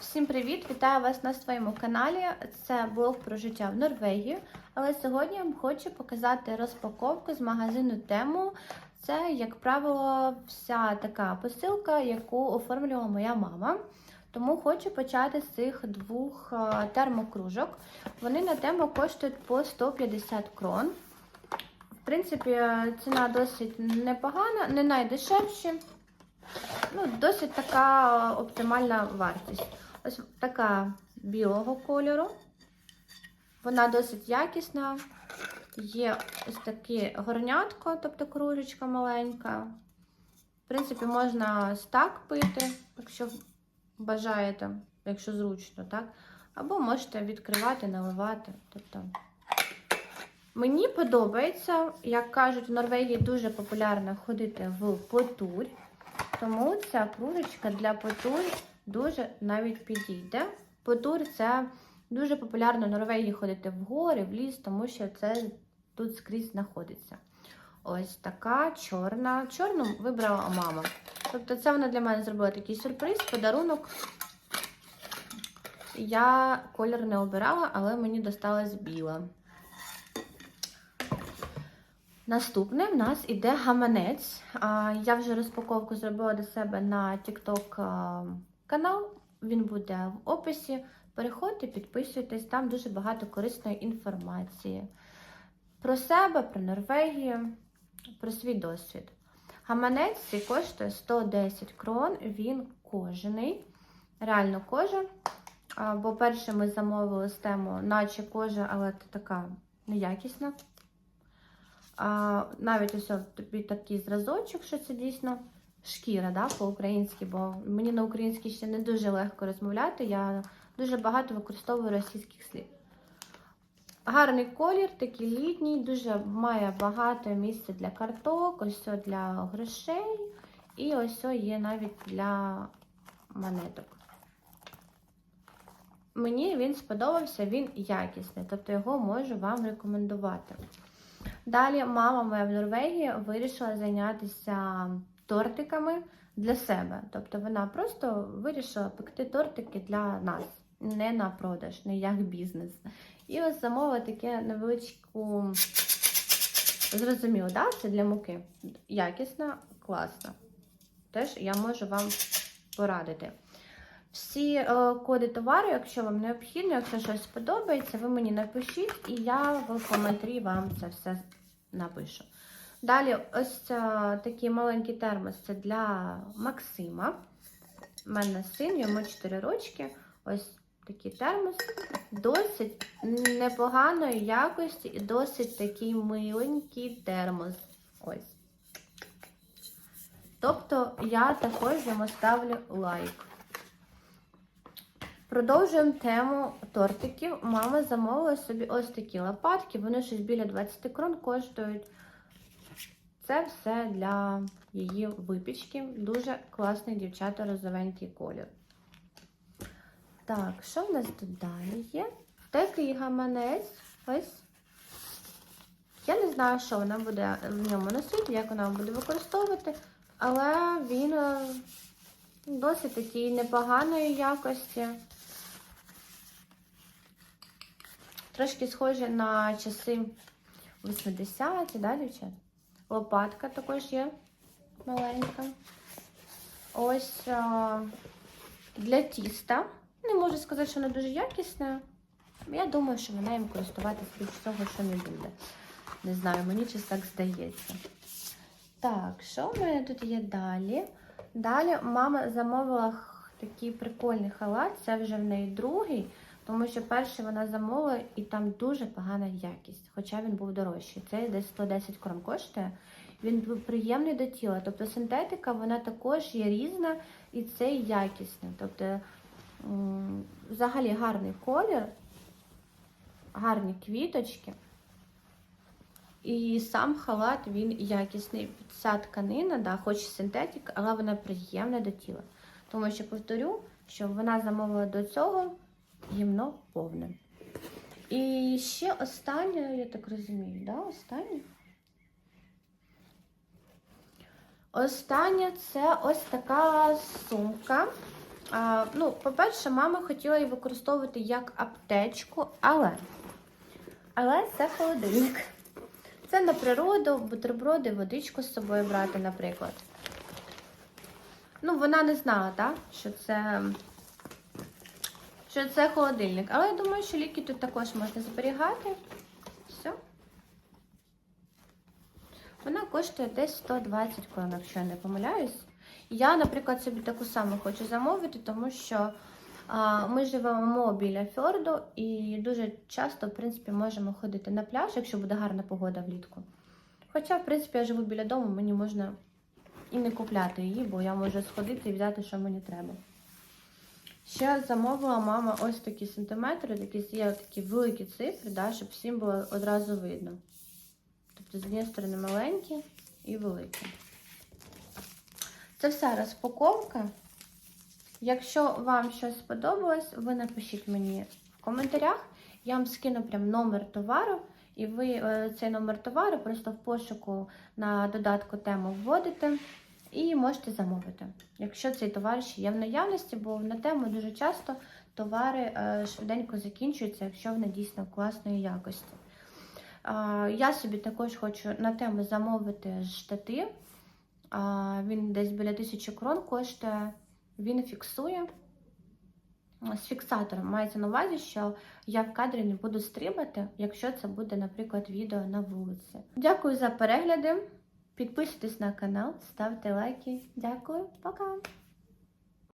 Всім привіт! Вітаю вас на своєму каналі. Це блог про життя в Норвегії. Але сьогодні я вам хочу показати розпаковку з магазину Тему. Це, як правило, вся така посилка, яку оформлювала моя мама. Тому хочу почати з цих двох е, термокружок. Вони на тему коштують по 150 крон. В принципі, ціна досить непогана, не найдешевші. Ну, досить така оптимальна вартість. Ось така білого кольору. Вона досить якісна. Є ось таке горнятко, тобто кружечка маленька. В принципі, можна стак пити, якщо бажаєте, якщо зручно, так? Або можете відкривати, наливати. Тобто, Мені подобається, як кажуть, в Норвегії дуже популярно ходити в потурь. Тому ця кружечка для потурь дуже навіть підійде. Потур це дуже популярно в Норвегії ходити в гори, в ліс, тому що це тут скрізь знаходиться. Ось така чорна. Чорну вибрала мама. Тобто, це вона для мене зробила такий сюрприз, подарунок. Я колір не обирала, але мені досталась біла. Наступне в нас іде гаманець. Я вже розпаковку зробила до себе на TikTok канал. Він буде в описі. Переходьте, підписуйтесь, там дуже багато корисної інформації про себе, про Норвегію, про свій досвід. Гаманець цей коштує 110 крон, він кожаний, реально кожа. Бо перше ми замовили тему, наче кожа, але це така неякісна. Навіть ось тобі такий зразочок, що це дійсно шкіра да, по-українськи, бо мені на українській ще не дуже легко розмовляти. Я дуже багато використовую російських слів. Гарний колір, такий літній, дуже має багато місця для карток, ось для грошей. І ось є навіть для монеток. Мені він сподобався, він якісний, тобто його можу вам рекомендувати. Далі мама моя в Норвегії вирішила зайнятися тортиками для себе. Тобто вона просто вирішила пекти тортики для нас, не на продаж, не як бізнес. І ось замовила таке невеличку, зрозуміло, да? це для муки. Якісна, класна. Теж я можу вам порадити. Всі е, коди товару, якщо вам необхідно, якщо щось сподобається, ви мені напишіть, і я в коментарі вам це все напишу. Далі, ось е, такий маленький термос це для Максима. У мене син, йому 4 рочки. Ось такий термос. Досить непоганої якості і досить такий миленький термос. Ось. Тобто я також йому ставлю лайк. Продовжуємо тему тортиків. Мама замовила собі ось такі лопатки, вони щось біля 20 крон коштують. Це все для її випічки. Дуже класний, дівчата, розовенький колір. Так, що в нас тут далі є? Такий гаманець. Ось. Я не знаю, що вона буде в ньому носити, як вона буде використовувати, але він е, досить такий непоганої якості. Трошки схожі на часи 80-ті, да, дівчат? Лопатка також є маленька. Ось а, для тіста. Не можу сказати, що вона дуже якісна. Я думаю, що вона їм користуватися більш того, що не буде. Не знаю, мені щось так здається. Так, що в мене тут є далі? Далі мама замовила такий прикольний халат, це вже в неї другий. Тому що перший вона замовила і там дуже погана якість, хоча він був дорожчий. Цей десь 110 крон коштує. Він був приємний до тіла. Тобто синтетика вона також є різна і цей якісний. Тобто, взагалі гарний колір, гарні квіточки. І сам халат він якісний. Ця тканина, да, хоч синтетика, але вона приємна до тіла. Тому що повторю, що вона замовила до цього гімно повне. І ще останнє, я так розумію, да? останнє? Останнє це ось така сумка. А, ну, по-перше, мама хотіла її використовувати як аптечку, але, але це холодильник. Це на природу, бутерброди, водичку з собою брати, наприклад. Ну, вона не знала, так, що це, що це холодильник. Але я думаю, що ліки тут також можна зберігати. Все. Вона коштує десь 120 крон, якщо я не помиляюсь. Я, наприклад, собі таку саму хочу замовити, тому що а, ми живемо біля фьорду і дуже часто, в принципі, можемо ходити на пляж, якщо буде гарна погода влітку. Хоча, в принципі, я живу біля дому, мені можна і не купляти її, бо я можу сходити і взяти, що мені треба. Ще замовила мама ось такі сантиметри, такі є такі великі цифри, да, щоб всім було одразу видно. Тобто, з однієї сторони маленькі і великі. Це вся розпаковка. Якщо вам щось сподобалось, ви напишіть мені в коментарях. Я вам скину прям номер товару, і ви е, цей номер товару просто в пошуку на додатку тему вводите і можете замовити. Якщо цей товар ще є в наявності, бо на тему дуже часто товари е, швиденько закінчуються, якщо вони дійсно класної якості. Я собі також хочу на тему замовити штатив. Він десь біля 1000 крон коштує. Він фіксує з фіксатором. Мається на увазі, що я в кадрі не буду стрибати, якщо це буде, наприклад, відео на вулиці. Дякую за перегляди. Підписуйтесь на канал, ставте лайки. Дякую, пока!